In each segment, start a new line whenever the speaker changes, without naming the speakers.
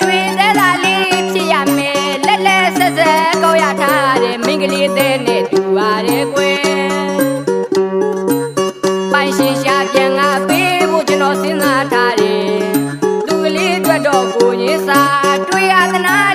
ကျွေသက်သာလေးဖြစ်ရမယ်လက်လက်ဆက်ဆက်ကောက်ရထားတဲ့မိန်းကလေးတဲ့နဲ့တူပါတယ်ကွယ်ပိုင်ရှင်ရှာပြန်ငါပေးဖို့ကျွန်တော်စဉ်းစားထားတယ်သူကလေးအတွက်တော့ကိုရင်စာတွေ့ရသနာ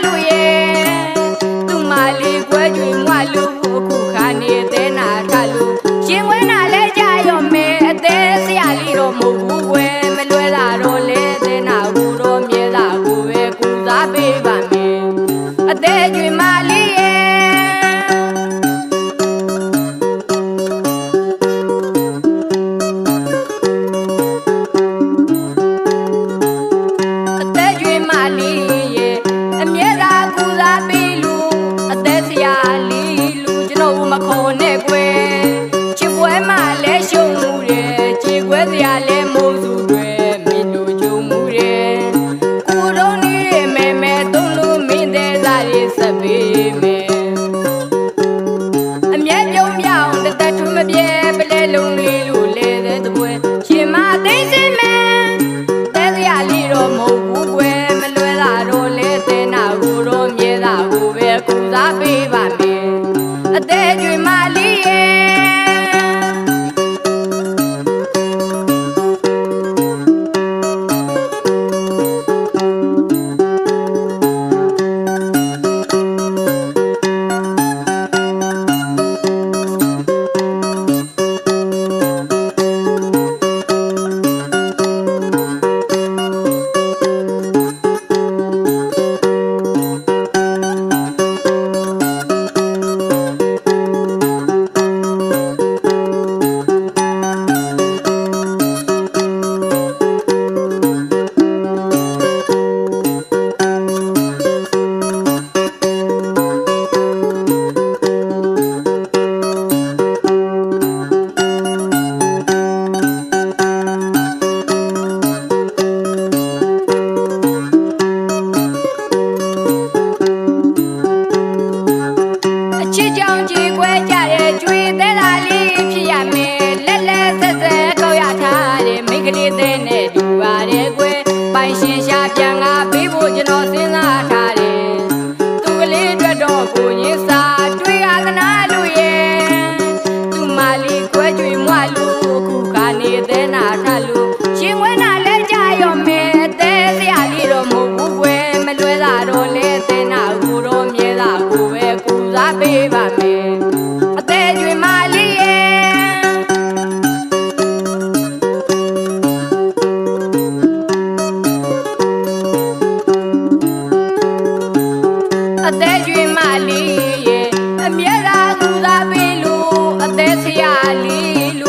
ခါလူရှင်ဝဲနာလဲကြရောမဲအသေးစရာလေးတော့မဟုတ်ဘူးွယ်မလွဲတာတော့လဲတင်နာကိုတော့မြဲတာကိုပဲကူစားပေးပါမယ်အသေးကျွေမလေးရဲ့အသေးကျွေမလေးရဲ့အမြဲတာကူစားပေးလို့အသေးစရာလေးလို့